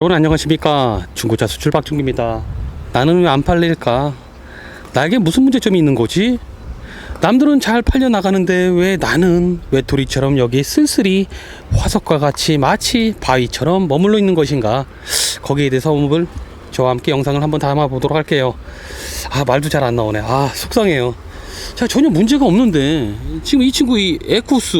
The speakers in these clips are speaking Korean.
여러분 안녕하십니까? 중고차 수출 박준기입니다. 나는 왜 안 팔릴까? 나에게 무슨 문제점이 있는 거지? 남들은 잘 팔려 나가는데 왜 나는 외톨이처럼 여기 쓸쓸히 화석과 같이 마치 바위처럼 머물러 있는 것인가? 거기에 대해서 오늘 저와 함께 영상을 한번 담아 보도록 할게요. 아 말도 잘 안 나오네. 아 속상해요. 자 전혀 문제가 없는데 지금 이 친구 이 에쿠스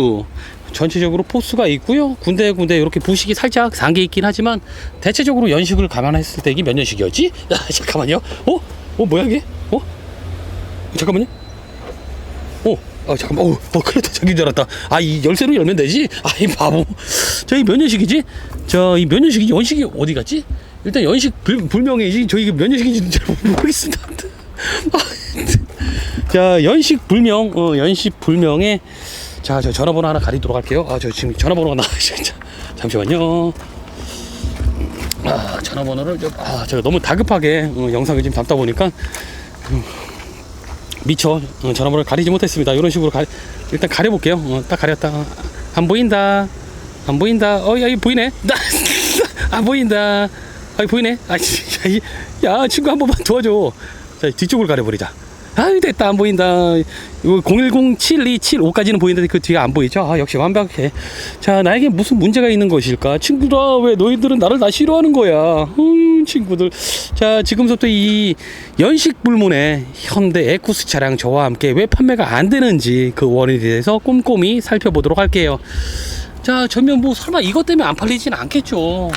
전체적으로 포스가 있고요 군데군데 이렇게 부식이 살짝 산게 있긴 하지만 대체적으로 연식을 감안했을 때 이게 몇 년식이었지? 야 잠깐만요 어? 어 뭐야 이게? 어? 잠깐만요 어, 아 잠깐만, 어, 어 그래도 자기인 줄 알았다. 아, 이 열쇠로 열면 되지? 아, 이 바보. 저희 몇 년식이지? 저, 이 몇 년식이 연식이 어디 갔지? 일단 연식 불, 불명이지. 저희 이게 몇 년식인지 잘 모르겠습니다. 아, 자, 연식 불명, 어, 연식 불명에 자, 저 전화번호 하나 가리도록 할게요. 아, 저 지금 전화번호가 나. 자, 잠시만요. 아, 전화번호를 좀, 아, 제가 너무 다급하게 어, 영상을 지금 담다 보니까 미처 어, 전화번호를 가리지 못했습니다. 이런 식으로 가, 일단 가려볼게요. 어, 딱 가렸다. 안 보인다. 안 보인다. 어, 야, 이 보이네. 안 보인다. 아, 보이네. 아, 씨, 야, 이- 야, 친구 한 번만 도와줘. 자, 뒤쪽을 가려버리자. 아, 됐다. 안 보인다. 이거 01072755까지는 보이는데 그 뒤가 안 보이죠? 아, 역시 완벽해. 자, 나에게 무슨 문제가 있는 것일까? 친구들아, 왜 너희들은 나를 다 싫어하는 거야? 음, 친구들. 자, 지금부터 이 연식 불문의 현대 에쿠스 차량 저와 함께 왜 판매가 안 되는지 그 원인에 대해서 꼼꼼히 살펴보도록 할게요. 자, 전면 뭐 설마 이것 때문에 안 팔리진 않겠죠.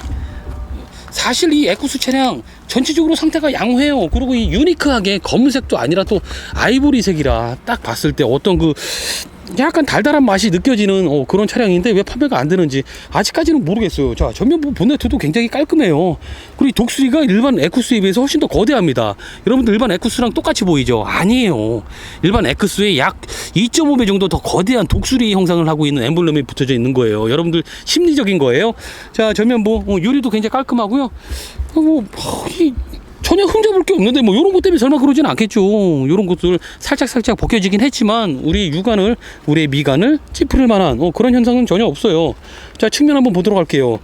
사실 이 에쿠스 차량 전체적으로 상태가 양호해요. 그리고 이 유니크하게 검은색도 아니라 또 아이보리색이라 딱 봤을 때 어떤 그 약간 달달한 맛이 느껴지는 어, 그런 차량인데 왜 판매가 안 되는지 아직까지는 모르겠어요. 자, 전면부 본네트도 굉장히 깔끔해요. 그리고 이 독수리가 일반 에쿠스에 비해서 훨씬 더 거대합니다. 여러분들 일반 에쿠스랑 똑같이 보이죠? 아니에요. 일반 에쿠스의 약 2.5배 정도 더 거대한 독수리 형상을 하고 있는 엠블럼이 붙여져 있는 거예요. 여러분들 심리적인 거예요. 자, 전면부 어, 유리도 굉장히 깔끔하고요. 어, 뭐, 어, 이 전혀 흠잡을 게 없는데 뭐 이런 것 때문에 설마 그러진 않겠죠. 이런 것들 살짝 살짝 벗겨지긴 했지만 우리 육안을 우리의 미간을 찌푸릴 만한 어, 그런 현상은 전혀 없어요. 자 측면 한번 보도록 할게요.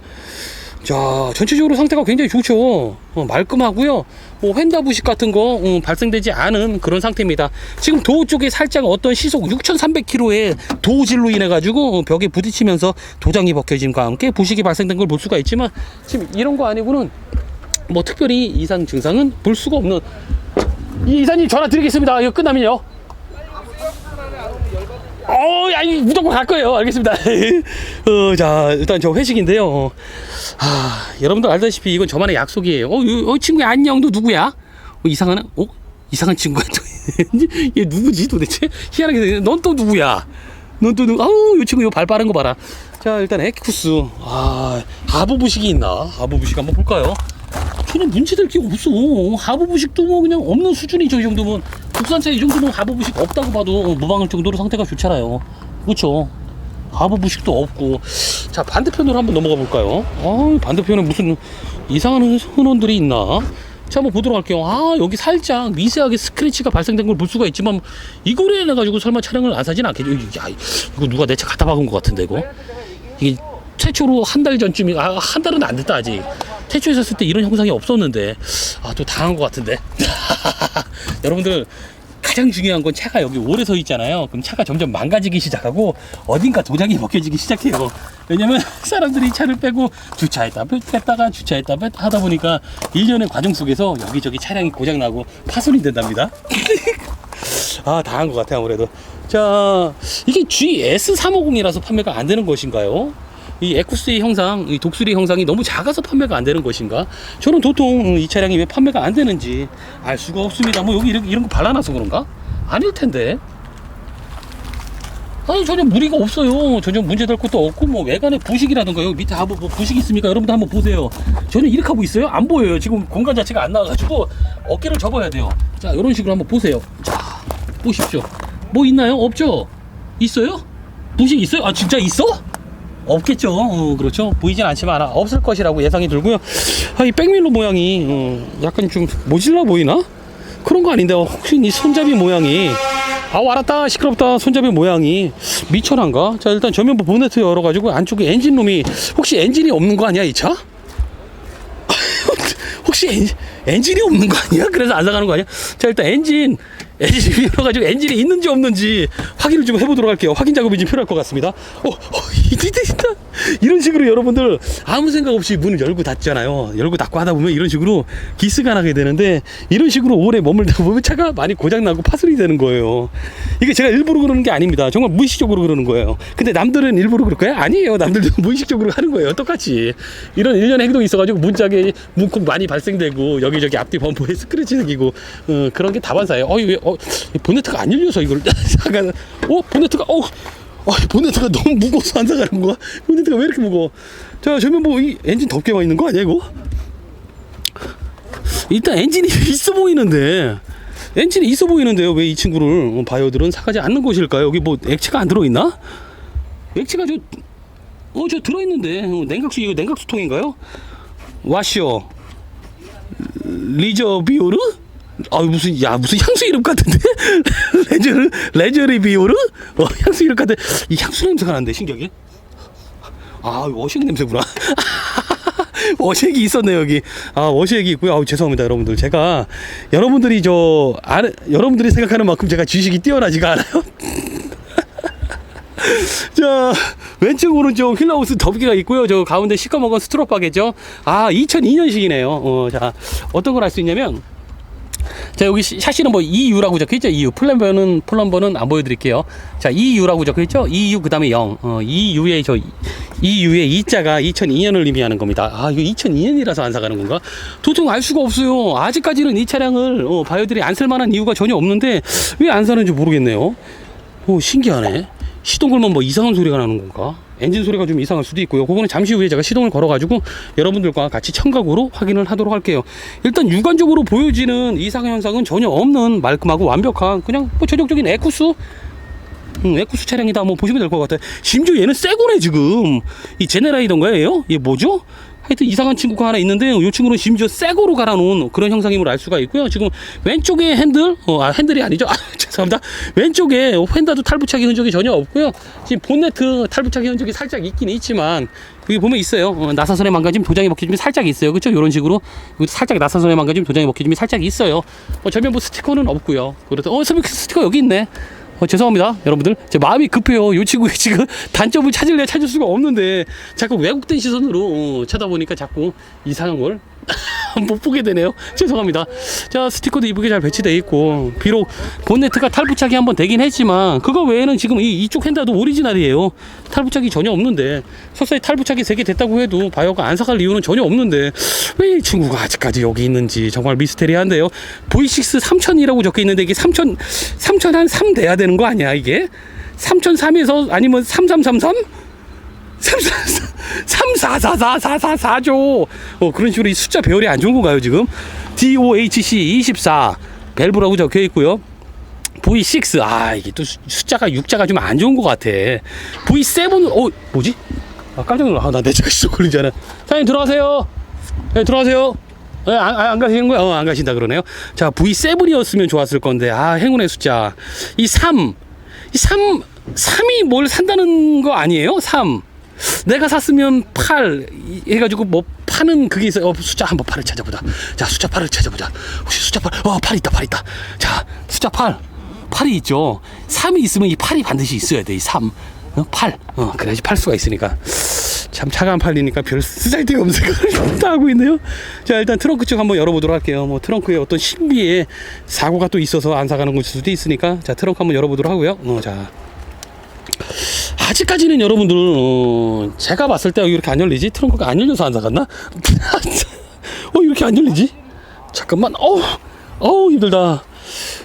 자 전체적으로 상태가 굉장히 좋죠. 어, 말끔하고요. 뭐 휀다 부식 같은 거 음, 발생되지 않은 그런 상태입니다. 지금 도어 쪽에 살짝 어떤 시속 6,300km의 도질로 인해 가지고 어, 벽에 부딪히면서 도장이 벗겨짐과 함께 부식이 발생된 걸 볼 수가 있지만 지금 이런 거 아니고는 뭐 특별히 이상 증상은 볼 수가 없는 이 이사님 전화 드리겠습니다. 이거 끝나면요. 어, 야, 이 무조건 갈 거예요. 알겠습니다. 어, 자, 일단 저 회식인데요. 어, 아, 여러분들 알다시피 이건 저만의 약속이에요. 어, 이- 어 친구야 안녕. 너 누구야? 어, 이상한 어 이상한 친구야. 얘 누구지 도대체? 희한하게 넌 또 누구야? 넌 또 누구? 아우, 이 친구 이거 발 빠른 거 봐라. 자, 일단 에쿠스. 아, 하부 부식이 있나? 하부 부식 한번 볼까요? 전혀 문제될 게 없어. 하부 부식도 뭐 그냥 없는 수준이죠. 이 정도면 국산차 이 정도면 하부 부식 없다고 봐도 무방할 정도로 상태가 좋잖아요. 그렇죠? 하부 부식도 없고. 자 반대편으로 한번 넘어가 볼까요? 아 반대편에 무슨 이상한 흔원들이 있나? 자 한번 보도록 할게요. 아 여기 살짝 미세하게 스크래치가 발생된 걸 볼 수가 있지만 이거로 인해 가지고 설마 차량을 안 사진 않겠죠? 야 이거 누가 내 차 갖다 박은 것 같은데 이거? 이게 최초로 한 달 전쯤이 아, 한 달은 안 됐다 아직 태초에 샀을 때 이런 형상이 없었는데 아 또 당한 것 같은데 여러분들 가장 중요한 건 차가 여기 오래 서 있잖아요 그럼 차가 점점 망가지기 시작하고 어딘가 도장이 벗겨지기 시작해요 왜냐면 사람들이 차를 빼고 주차했다 뺐- 뺐다가 주차했다 뺐다 하다 보니까 일련의 과정 속에서 여기저기 차량이 고장나고 파손이 된답니다 아, 다한것 같아요, 아무래도. 자, 이게 GS350이라서 판매가 안 되는 것인가요? 이 에쿠스의 형상, 이 독수리 형상이 너무 작아서 판매가 안 되는 것인가? 저는 도통 음, 이 차량이 왜 판매가 안 되는지 알 수가 없습니다. 뭐 여기 이런, 거 발라놔서 그런가? 아닐 텐데. 아니 전혀 무리가 없어요. 전혀 문제될 것도 없고 뭐 외관에 부식이라든가 여기 밑에 하부 뭐 부식 있습니까? 여러분들 한번 보세요. 저는 이렇게 하고 있어요? 안 보여요. 지금 공간 자체가 안 나와가지고 어깨를 접어야 돼요. 자 이런 식으로 한번 보세요. 자 보십시오. 뭐 있나요? 없죠? 있어요? 부식 있어요? 아 진짜 있어? 없겠죠. 어, 그렇죠. 보이진 않지만 없을 것이라고 예상이 들고요. 아, 이 백밀로 모양이 어, 약간 좀 모질라 보이나? 그런 거 아닌데 혹시 이 손잡이 모양이 아 알았다 시끄럽다 손잡이 모양이 미천한가? 자 일단 전면부 보네트 열어가지고 안쪽에 엔진룸이 혹시 엔진이 없는 거 아니야 이 차? 혹시 엔, 엔진이 없는 거 아니야? 그래서 안 나가는 거 아니야? 자 일단 엔진 엔진이 열어가지고 엔진이 있는지 없는지 확인을 좀 해보도록 할게요. 확인 작업이 좀 필요할 것 같습니다. 어, 어 이때 진짜 이런 식으로 여러분들 아무 생각 없이 문을 열고 닫잖아요. 열고 닫고 하다 보면 이런 식으로 기스가 나게 되는데 이런 식으로 오래 머물다 보면 차가 많이 고장 나고 파손이 되는 거예요. 이게 제가 일부러 그러는 게 아닙니다. 정말 무의식적으로 그러는 거예요. 근데 남들은 일부러 그럴 거야? 아니에요. 남들도 무의식적으로 하는 거예요. 똑같이 이런 일련의 행동이 있어가지고 문짝에 문콕 많이 발생되고 여기저기 앞뒤 범퍼에 스크래치 생기고 어, 그런 게 다반사예요. 어, 왜, 어, 이 보네트가 안 열려서 이걸 잠깐, 어, 보네트가 어. 어, 보네트가 너무 무거워서 안 나가는 거야? 보네트가 왜 이렇게 무거워? 자, 저면 뭐, 이 엔진 덮개만 있는 거 아니야, 이거? 일단 엔진이 있어 보이는데, 엔진이 있어 보이는데요. 왜 이 친구를 어, 바이오들은 사가지 않는 것일까요? 여기 뭐 액체가 안 들어있나? 액체가 저, 어, 저 들어있는데. 어, 냉각수, 이거 냉각수통인가요? 와쇼. 리저비오르? 아 무슨 야 무슨 향수 이름 같은데? 레저르 레저리 비오르 어 향수 이름 같은데. 이 향수 냄새가 나는데 신기하게. 아 워시액 냄새구나. 워시액이 있었네 여기. 아 워시액이 있고요. 아우 죄송합니다 여러분들. 제가 여러분들이 저 아, 여러분들이 생각하는 만큼 제가 지식이 뛰어나지가 않아요. 자 왼쪽 오른쪽 힐라우스 덮개가 있고요. 저 가운데 시꺼먼 스트롭 바겠죠. 아 2002년식이네요. 어, 자 어떤 걸 할 수 있냐면 자 여기 시- 샤시는 뭐 EU라고 적혀있죠? EU 플랜버는 플럼버는 안 보여드릴게요. 자 EU라고 적혀있죠? EU 그 다음에 0 어, EU의 저 EU의 2자가 2002년을 의미하는 겁니다. 아 이거 2002년이라서 안 사가는 건가? 도통 알 수가 없어요. 아직까지는 이 차량을 어, 바이오들이 안 쓸만한 이유가 전혀 없는데 왜 안 사는지 모르겠네요. 오 신기하네. 시동 걸면 뭐 이상한 소리가 나는 건가 엔진 소리가 좀 이상할 수도 있고요. 그거는 잠시 후에 제가 시동을 걸어 가지고 여러분들과 같이 청각으로 확인을 하도록 할게요. 일단 육안적으로 보여지는 이상 현상은 전혀 없는 말끔하고 완벽한 그냥 뭐 전형적인 에쿠스? 음, 에쿠스 차량이다. 뭐 보시면 될 것 같아요. 심지어 얘는 새거네 지금. 이 제네라이던가예요? 얘 뭐죠 하여튼 이상한 친구가 하나 있는데 이 친구는 심지어 새거로 갈아놓은 그런 형상임을 알 수가 있고요. 지금 왼쪽에 핸들, 어, 아, 핸들이 아니죠. 아, 죄송합니다. 왼쪽에 휀다도 탈부착이 흔적이 전혀 없고요. 지금 본네트 탈부착이 흔적이 살짝 있긴 있지만 여기 보면 있어요. 어, 나사선에 망가짐, 도장이 먹혀짐이 살짝 있어요. 그렇죠? 이런 식으로 여기 살짝 나사선에 망가짐, 도장이 먹혀짐이 살짝 있어요. 어, 전면부 스티커는 없고요. 그래서 어, 스티커 여기 있네. 어, 죄송합니다, 여러분들. 제 마음이 급해요. 요 친구 지금 단점을 찾을래 찾을 수가 없는데 자꾸 왜곡된 시선으로 어, 쳐다보니까 자꾸 이상한 걸 못 보게 되네요. 죄송합니다. 자, 스티커도 이쁘게 잘 배치되어 있고 비록 본네트가 탈부착이 한번 되긴 했지만 그거 외에는 지금 이 이쪽 핸다도 오리지널이에요. 탈부착이 전혀 없는데 설사히 탈부착이 3개 됐다고 해도 바이오가 안 사갈 이유는 전혀 없는데 왜 이 친구가 아직까지 여기 있는지 정말 미스테리한데요. V6 3000이라고 적혀 있는데 이게 3000 3000 한 3 돼야 되는 거 아니야, 이게? 3003에서 아니면 3333? 344444죠. 어, 그런 식으로 이 숫자 배열이 안 좋은 건가요, 지금? DOHC 24 밸브라고 적혀 있고요. V6 아 이게 또 수- 숫자가 6자가 좀 안 좋은 것 같아. V7 어 뭐지? 아 깜짝 놀라. 아, 나내 차가 시동 걸린 줄 알아. 사장님 들어가세요. 네, 들어가세요. 네, 안, 안- 안 가시는 거야? 어, 안 가신다 그러네요. 자, V7이었으면 좋았을 건데, 아, 행운의 숫자. 이 3. 이 3, 3이 뭘 산다는 거 아니에요? 3. 내가 샀으면 8 이- 해가지고 뭐 파는 그게 있어요. 어, 숫자 한번 8을 찾아보자. 자, 숫자 8을 찾아보자. 혹시 숫자 8? 어, 8 있다, 8 있다. 자, 숫자 8. 8이 있죠. 3이 있으면 이 8이 반드시 있어야 돼. 이 3. 어, 8. 어, 그래야지 팔 수가 있으니까. 참 차가 안 팔리니까 별 쓰잘데가 없는 생각을 다 하고 있네요. 자 일단 트렁크 쪽 한번 열어보도록 할게요. 뭐 트렁크에 어떤 신비의 사고가 또 있어서 안 사가는 것일 수도 있으니까 자 트렁크 한번 열어보도록 하고요. 어, 자 아직까지는 여러분들 어, 제가 봤을 때 이렇게 안 열리지 트렁크가 안 열려서 안 사갔나? 어 이렇게 안 열리지? 잠깐만 어우 어우 힘들다.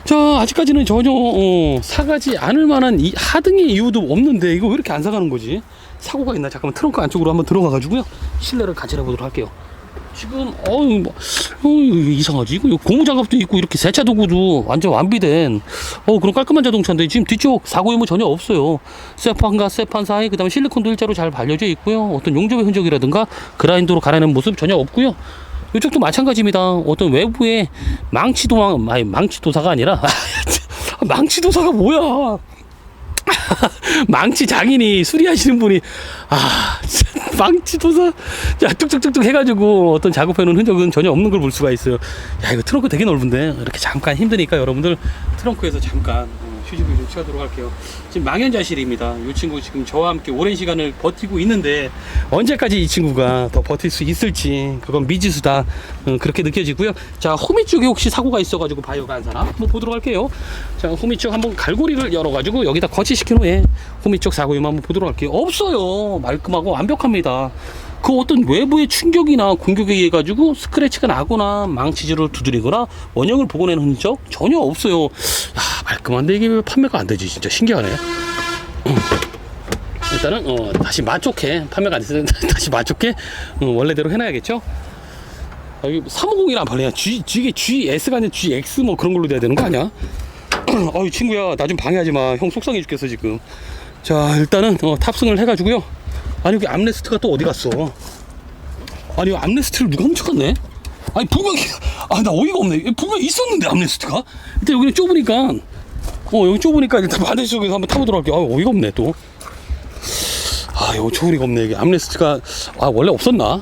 자 아직까지는 전혀 어, 사가지 않을 만한 이 하등의 이유도 없는데 이거 왜 이렇게 안 사가는 거지? 사고가 있나? 잠깐만 트렁크 안쪽으로 한번 들어가 가지고요 실내를 가지러 보도록 할게요. 지금 어우 뭐, 어우 이상하지? 이거 고무 장갑도 있고 이렇게 세차 도구도 완전 완비된 어 그런 깔끔한 자동차인데 지금 뒤쪽 사고 유무 전혀 없어요. 세판과 세판 사이 그다음에 실리콘도 일자로 잘 발려져 있고요. 어떤 용접의 흔적이라든가 그라인더로 갈아낸 모습 전혀 없고요. 이쪽도 마찬가지입니다. 어떤 외부에 망치 도망 아니 망치 도사가 아니라 망치 도사가 뭐야? 망치 장인이 수리하시는 분이 아 참. 망치 도사. 야 뚝뚝뚝뚝 해가지고 어떤 작업해놓은 흔적은 전혀 없는 걸 볼 수가 있어요. 야 이거 트렁크 되게 넓은데? 이렇게 잠깐 힘드니까 여러분들 트렁크에서 잠깐 좀 취하도록 할게요. 지금 망연자실입니다. 이 친구 지금 저와 함께 오랜 시간을 버티고 있는데 언제까지 이 친구가 더 버틸 수 있을지 그건 미지수다. 어, 그렇게 느껴지고요. 자 호미 쪽에 혹시 사고가 있어가지고 바이오가 안 사나? 한번 보도록 할게요. 자 호미 쪽 한번 갈고리를 열어가지고 여기다 거치시킨 후에 호미 쪽 사고 유무 한번 보도록 할게요. 없어요. 말끔하고 완벽합니다 그 어떤 외부의 충격이나 공격에 의해 가지고 스크래치가 나거나 망치질을 두드리거나 원형을 복원하는 흔적 전혀 없어요. 야 말끔한데 이게 왜 판매가 안 되지 진짜 신기하네. 음. 일단은 어, 다시 맛좋게 판매가 안 됐으면 다시 맛좋게 어, 원래대로 해놔야겠죠. 아, 이게 350이란 발레야. G, G게 GS가 아니라 GX 뭐 그런 걸로 돼야 되는 거 아니야? 아유 친구야 나 좀 방해하지 마. 형 속상해 죽겠어 지금. 자 일단은 어, 탑승을 해가지고요. 아니 여기 암레스트가 또 어디 갔어? 아니 암레스트를 누가 훔쳐갔네? 아니 분명히 아나 어이가 없네. 분명 히 있었는데 암레스트가. 일단 여기는 좁으니까 어 여기 좁으니까 일단 반대쪽에서 한번 타보도록 할게요. 아 어이가 없네 또. 아 이거 조리가 없네 이게 암레스트가 아 원래 없었나?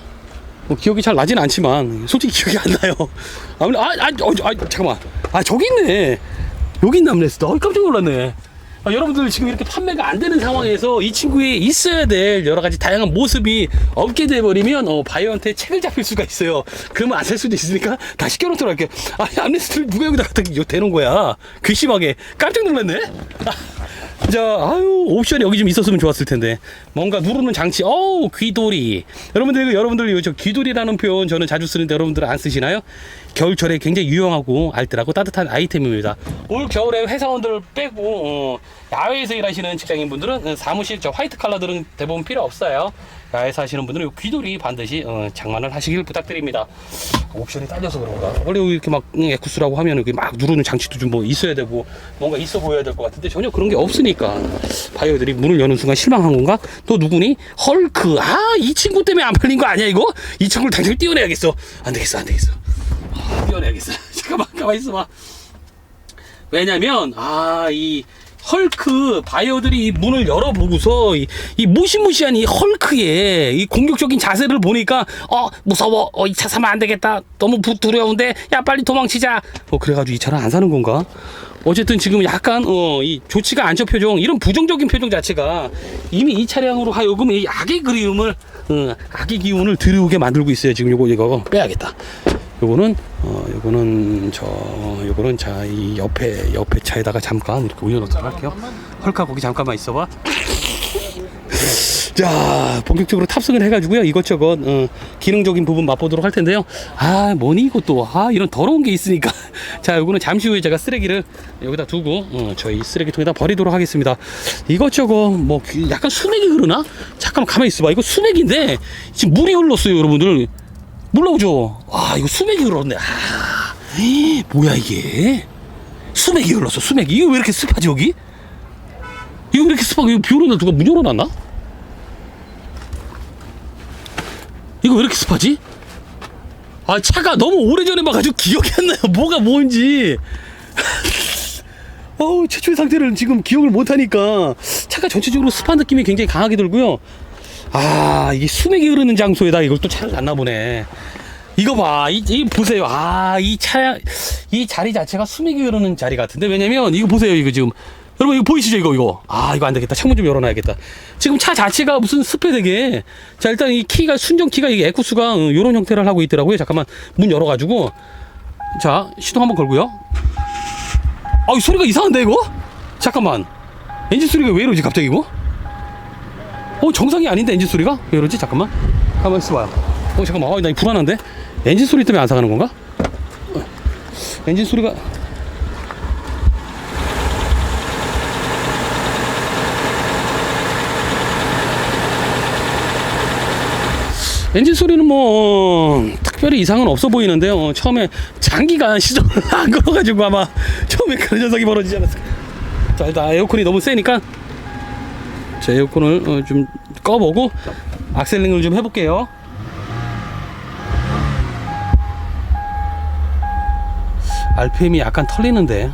뭐 기억이 잘 나진 않지만 솔직히 기억이 안 나요. 암레 아아 아, 어, 아, 잠깐만 아 저기 있네. 여기 있네 암레스트. 어 깜짝 놀랐네. 아, 여러분들 지금 이렇게 판매가 안 되는 상황에서 이 친구의 있어야 될 여러 가지 다양한 모습이 없게 돼버리면 어, 바이오한테 책을 잡힐 수가 있어요. 그러면 안 살 수도 있으니까 다 시켜놓도록 할게요. 아, 암레스트를 누가 여기다 대놓은 거야? 괘씸하게 깜짝 놀랐네. 아, 자, 아유 옵션이 여기 좀 있었으면 좋았을 텐데 뭔가 누르는 장치. 어우 귀돌이. 여러분들 여러분들 이거 저 귀돌이라는 표현 저는 자주 쓰는데 여러분들 안 쓰시나요? 겨울철에 굉장히 유용하고 알뜰하고 따뜻한 아이템입니다. 올 겨울에 회사원들을 빼고 어, 야외에서 일하시는 직장인분들은 어, 사무실 저 화이트 칼라들은 대부분 필요 없어요. 야외에서 하시는 분들은 이 귀돌이 반드시 어, 장만을 하시길 부탁드립니다. 옵션이 딸려서 그런가? 원래 이렇게 막 응, 에쿠스라고 하면 여기 막 누르는 장치도 좀 뭐 있어야 되고 뭔가 있어 보여야 될 것 같은데 전혀 그런 게 없으니까 바이오들이 문을 여는 순간 실망한 건가? 또 누구니? 헐크. 아 이 친구 때문에 안 팔린 거 아니야 이거? 이 친구를 당장 띄워내야겠어. 안 되겠어 안 되겠어. 아, 띄워내야겠어. 잠깐만 가만 있어봐. 왜냐면 아이 헐크 바이오들이 이 문을 열어보고서 이, 이 무시무시한 이 헐크의 이 공격적인 자세를 보니까 어 무서워. 어 이 차 사면 안 되겠다. 너무 부, 두려운데. 야 빨리 도망치자. 어 그래가지고 이 차를 안 사는 건가? 어쨌든 지금 약간 어이 좋지가 않죠 표정 이런 부정적인 표정 자체가 이미 이 차량으로 하여금 이 악의 그리움을 어, 악의 기운을 들이우게 만들고 있어요. 지금 요거 이거. 빼야겠다 요거는 어 요거는 저 요거는 자 이 옆에 옆에 차에다가 잠깐 이렇게 올려놓도록 할게요. 헐카 거기 잠깐만 있어봐. 자 본격적으로 탑승을 해가지고요 이것저것 어, 기능적인 부분 맛보도록 할 텐데요. 아 뭐니 이것도 아 이런 더러운 게 있으니까 자 요거는 잠시 후에 제가 쓰레기를 여기다 두고 어, 저희 쓰레기통에다 버리도록 하겠습니다. 이것저것 뭐 약간 수맥이 흐르나? 잠깐 가만히 있어봐 이거 수맥인데 지금 물이 흘렀어요 여러분들. 물나오죠? 아, 이거 수맥이 흘렀네. 아, 뭐야, 이게? 수맥이 흘렀어, 수맥이. 이거 왜 이렇게 습하지, 여기? 이거 왜 이렇게 습하고, 이거 비 오는 날 누가 문 열어놨나? 이거 왜 이렇게 습하지? 아, 차가 너무 오래전에 봐가지고 기억이 안 나요. 뭐가 뭔지. 어우, 최초의 상태를 지금 기억을 못하니까 차가 전체적으로 습한 느낌이 굉장히 강하게 들고요. 아 이게 수맥이 흐르는 장소에다 이걸 또 차를 놨나 보네 이거 봐, 이, 이 보세요. 아, 이 차, 이 자리 자체가 수맥이 흐르는 자리 같은데 왜냐면 이거 보세요, 이거 지금 여러분 이거 보이시죠, 이거 이거. 아, 이거 안 되겠다. 창문 좀 열어놔야겠다. 지금 차 자체가 무슨 습해 되게. 자, 일단 이 키가 순정 키가 이게 에쿠스가 어, 이런 형태를 하고 있더라고요. 잠깐만 문 열어가지고 자 시동 한번 걸고요. 아, 이 소리가 이상한데 이거? 잠깐만. 엔진 소리가 왜 이러지 갑자기 이거? 어 정상이 아닌데 엔진 소리가? 왜 이러지? 잠깐만. 가만 있어봐요. 어 잠깐만. 어, 나 이거 불안한데? 엔진 소리 때문에 안 사가는 건가? 어, 엔진 소리가. 엔진 소리는 뭐 특별히 이상은 없어 보이는데요. 어, 처음에 장기가 시동을 안 걸어가지고 아마 처음에 그런 현상이 벌어지지 않았을까. 자 일단 에어컨이 너무 세니까 자, 에어컨을 어, 좀 꺼보고 악셀링을 좀 해볼게요. RPM이 약간 털리는데.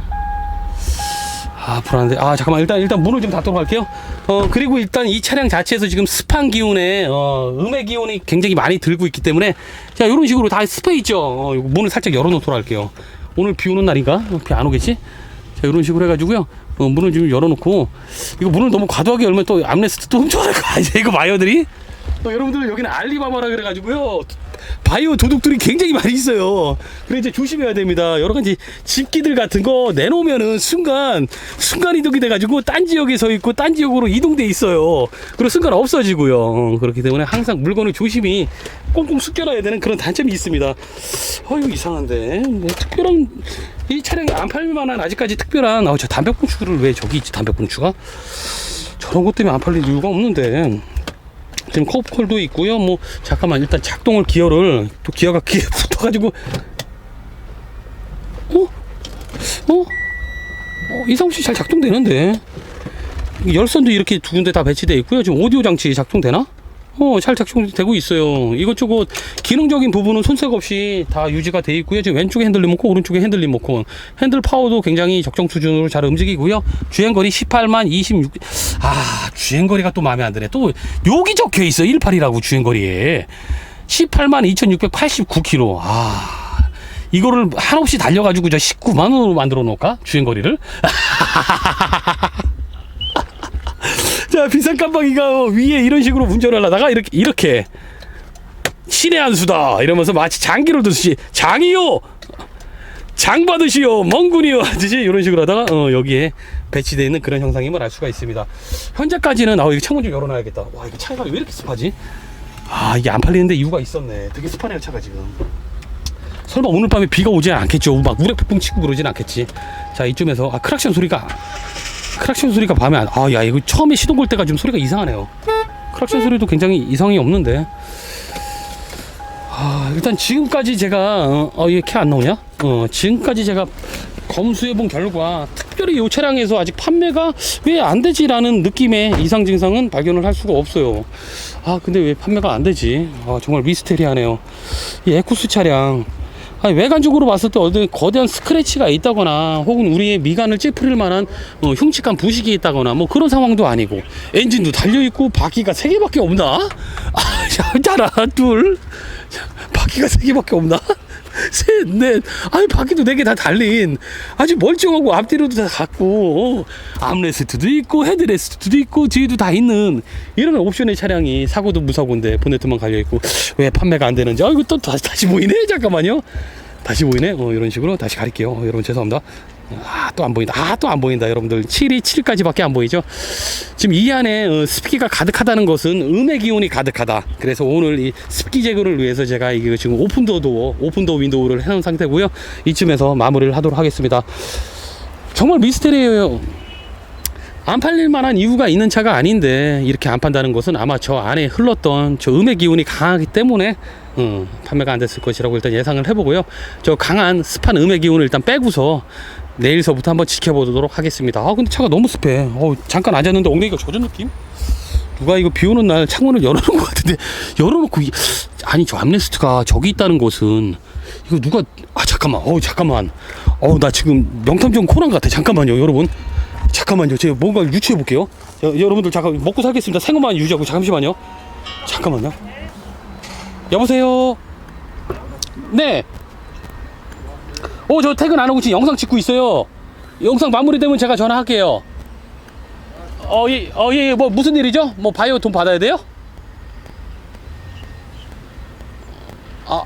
아 불안한데. 아 잠깐만. 일단 일단 문을 좀 닫도록 할게요. 어 그리고 일단 이 차량 자체에서 지금 습한 기운에 어 음의 기운이 굉장히 많이 들고 있기 때문에 자 이런 식으로 다 습해 있죠. 어 문을 살짝 열어놓도록 할게요. 오늘 비 오는 날인가? 비 안 오겠지 자 이런 식으로 해가지고요 어 문을 좀 열어놓고 이거 문을 너무 과도하게 열면 또 암레스트 또 훔쳐갈 거 아니야 이거 마이어들이 또 여러분들 여기는 알리바바라 그래가지고요 바이오 도둑들이 굉장히 많이 있어요. 그래 이제 조심해야 됩니다. 여러 가지 집기들 같은 거 내놓으면은 순간 순간 이동이 돼가지고 딴 지역에 서 있고 딴 지역으로 이동돼 있어요. 그리고 순간 없어지고요. 어, 그렇기 때문에 항상 물건을 조심히 꽁꽁 숨겨놔야 되는 그런 단점이 있습니다. 어유 이상한데 뭐 특별한 이 차량이 안 팔릴만한 아직까지 특별한 아저 담배꽁초를 왜 저기 있지 담배꽁초가 저런 것 때문에 안 팔릴 이유가 없는데 지금 커프콜도 있고요. 뭐 잠깐만 일단 작동을 기어를 또 기어가 귀에 붙어가지고 어? 어? 어 이상없이 잘 작동되는데 열선도 이렇게 두 군데 다 배치되어 있고요. 지금 오디오 장치 작동되나? 어, 잘 작동되고 있어요. 이것저것 기능적인 부분은 손색 없이 다 유지가 돼 있고요. 지금 왼쪽에 핸들 리모컨, 오른쪽에 핸들 리모컨. 핸들 파워도 굉장히 적정 수준으로 잘 움직이고요. 주행거리 18만 26. 아, 주행거리가 또 마음에 안 드네. 또 여기 적혀 있어. 18이라고 주행거리에. 18만 2689km. 아. 이거를 한없이 달려가지고 저 19만 원으로 만들어 놓을까? 주행거리를? 자 비싼 깜빡이가 위에 이런 식으로 운전을 하다가 이렇게 이렇게. 신의 한 수다. 이러면서 마치 장기를 두듯이 장이요! 장 받으시오. 멍군이요. 하듯이 이런 식으로 하다가 어, 여기에 배치되어 있는 그런 형상임을 알 수가 있습니다. 현재까지는 아 이거 창문 좀 열어놔야겠다. 와 이거 차가 왜 이렇게 습하지? 아 이게 안 팔리는데 이유가 있었네. 되게 습하네요 차가 지금. 설마 오늘 밤에 비가 오지 않겠죠? 막 우레폭풍 치고 그러진 않겠지? 자 이쯤에서 아 크락션 소리가 크락션 소리가 밤에 안, 아, 야, 이거 처음에 시동 걸 때가 좀 소리가 이상하네요. 크락션 소리도 굉장히 이상이 없는데. 아, 일단 지금까지 제가, 어, 어 나오냐? 어, 지금까지 제가 검수해 본 결과, 특별히 이 차량에서 아직 판매가 왜 안 되지라는 느낌의 이상 증상은 발견을 할 수가 없어요. 아, 근데 왜 판매가 안 되지? 아, 정말 미스테리하네요. 이 에쿠스 차량, 아니, 외관적으로 봤을 때 어디 거대한 스크래치가 있다거나 혹은 우리의 미간을 찌푸릴 만한 어, 흉측한 부식이 있다거나 뭐 그런 상황도 아니고 엔진도 달려있고 바퀴가 세 개밖에 없나? 아, 자, 하나 둘 자, 바퀴가 세 개밖에 없나? 셋, 넷, 아니 바퀴도 네 개 다 달린. 아주 멀쩡하고 앞뒤로도 다 같고 어, 암레스트도 있고 헤드레스트도 있고 뒤에도 다 있는 이런 옵션의 차량이 사고도 무사고인데 보네트만 갈려 있고 왜 판매가 안 되는지. 아 이거 또 다시, 다시 보이네? 잠깐만요. 다시 보이네? 어, 이런 식으로 다시 가릴게요. 어, 여러분 죄송합니다 아 또 안 보인다. 아 또 안 보인다 여러분들. 7이 7까지밖에 안 보이죠? 지금 이 안에 어, 습기가 가득하다는 것은 음의 기운이 가득하다. 그래서 오늘 이 습기 제거를 위해서 제가 이게 지금 오픈도어 도어 오픈도어 윈도우를 해놓은 상태고요. 이쯤에서 마무리를 하도록 하겠습니다. 정말 미스테리예요. 안 팔릴 만한 이유가 있는 차가 아닌데 이렇게 안 판다는 것은 아마 저 안에 흘렀던 저 음의 기운이 강하기 때문에 어, 판매가 안 됐을 것이라고 일단 예상을 해보고요. 저 강한 습한 음의 기운을 일단 빼고서 내일서부터 한번 지켜보도록 하겠습니다. 아 근데 차가 너무 습해. 어, 잠깐 앉았는데 엉덩이가 젖은 느낌? 누가 이거 비 오는 날 창문을 열어놓은 것 같은데 열어놓고 이- 아니 저 암레스트가 저기 있다는 것은 이거 누가 아 잠깐만. 어 잠깐만. 어 나 지금 명탐정 코난 같아. 잠깐만요 여러분. 잠깐만요. 제가 뭔가 유추해 볼게요. 여, 여러분들 잠깐 먹고 살겠습니다. 생각만 유지하고 잠시만요. 잠깐만요. 여보세요? 네 어저 퇴근 안 하고 지금 영상 찍고 있어요 영상 마무리되면 제가 전화할게요 어, 예, 어, 예, 예, 뭐, 무슨 일이죠? 뭐, 바이오 돈 받아야 돼요? 아,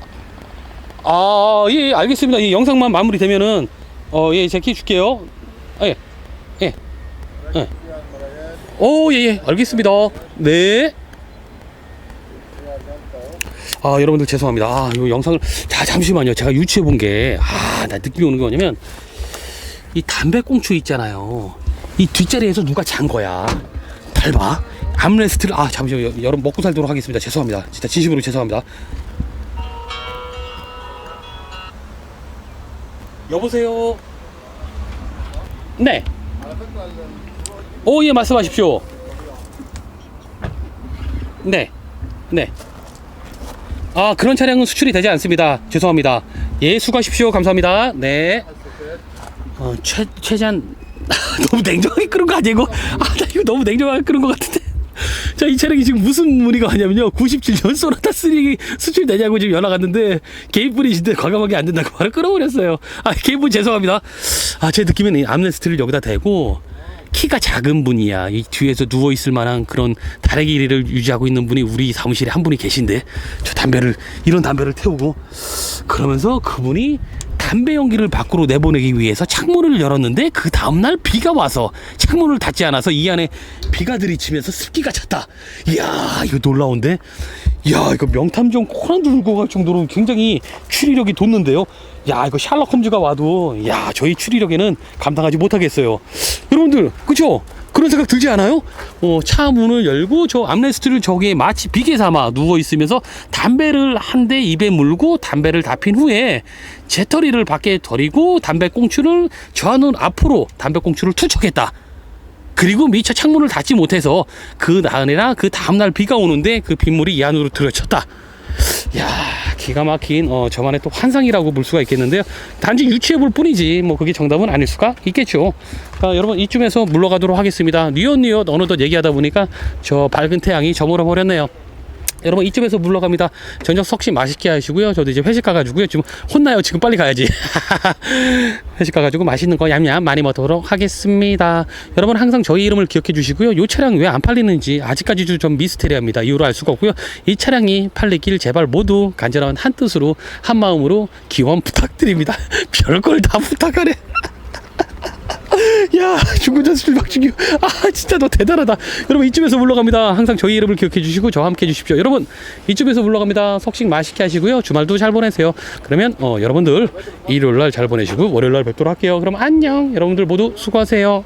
아, 예, 예, 알겠습니다. 이 영상만 마무리되면은, 어, 예, 제가 키 줄게요. 아, 예, 예, 예. 오, 예, 예, 알겠습니다. 네. 아, 여러분들 죄송합니다. 아, 이 영상을, 자, 잠시만요. 제가 유추해 본 게, 아, 나 느낌이 오는 게 뭐냐면, 이 담배꽁초 있잖아요. 이 뒷자리에서 누가 잔 거야. 닮아. 암레스트를 아 잠시만요. 여- 여러분 먹고 살도록 하겠습니다. 죄송합니다. 진짜 진심으로 죄송합니다. 여보세요. 네. 오, 예, 말씀하십시오. 네. 네. 아, 그런 차량은 수출이 되지 않습니다. 죄송합니다. 예, 수고하십시오. 감사합니다. 네. 어, 최, 최대한 너무 냉정하게 끓은 거 이거? 아나 이거 너무 냉정하게 끓은 것 같은데. 자 이 차량이 지금 무슨 문의가 왔냐면요 97년 소나타 3 수출되냐고 지금 연락 왔는데 개인분이신데 과감하게 안 된다고 바로 끊어버렸어요 아 개인분 죄송합니다 아 제 느낌에는 이 암레스트를 여기다 대고 키가 작은 분이야. 이 뒤에서 누워 있을 만한 그런 다리 길이를 유지하고 있는 분이 우리 사무실에 한 분이 계신데 저 담배를 이런 담배를 태우고 그러면서 그분이 담배 연기를 밖으로 내보내기 위해서 창문을 열었는데 그 다음날 비가 와서 창문을 닫지 않아서 이 안에 비가 들이치면서 습기가 찼다. 이야 이거 놀라운데. 이야 이거 명탐정 코난 들고 갈 정도로 굉장히 추리력이 돋는데요. 야 이거 샬록 홈즈가 와도 야 저희 추리력에는 감당하지 못하겠어요. 여러분들 그쵸? 그런 생각 들지 않아요? 어, 차 문을 열고 저 암레스트를 저기에 마치 비계 삼아 누워 있으면서 담배를 한 대 입에 물고 담배를 다 핀 후에 재떨이를 밖에 덜이고 담배 꽁초를 저 안으로 앞으로 담배 꽁초를 투척했다. 그리고 미처 창문을 닫지 못해서 그 날이나 그 다음날 비가 오는데 그 빗물이 이 안으로 들어쳤다. 야 기가 막힌 어, 저만의 또 환상이라고 볼 수가 있겠는데요. 단지 유추해 볼 뿐이지 뭐 그게 정답은 아닐 수가 있겠죠. 아, 여러분 이쯤에서 물러가도록 하겠습니다. 니엇 어느덧 얘기하다 보니까 저 밝은 태양이 저물어 버렸네요. 여러분 이쯤에서 물러갑니다. 저녁 석식 맛있게 하시고요. 저도 이제 회식 가가지고요. 지금 혼나요. 지금 빨리 가야지. 회식 가가지고 맛있는 거 얌얌 많이 먹도록 하겠습니다. 여러분 항상 저희 이름을 기억해 주시고요. 이 차량 왜 안 팔리는지 아직까지도 좀 미스테리합니다. 이유를 알 수가 없고요. 이 차량이 팔리길 제발 모두 간절한 한 뜻으로 한 마음으로 기원 부탁드립니다. 별걸 다 부탁하네. 야 중군자 수출 박준규. 아 진짜 너 대단하다. 여러분 이쯤에서 물러갑니다. 항상 저희 이름을 기억해 주시고 저와 함께 해 주십시오. 여러분 이쯤에서 물러갑니다. 석식 맛있게 하시고요. 주말도 잘 보내세요. 그러면 어, 여러분들 일요일 날 잘 보내시고 월요일 날 뵙도록 할게요. 그럼 안녕. 여러분들 모두 수고하세요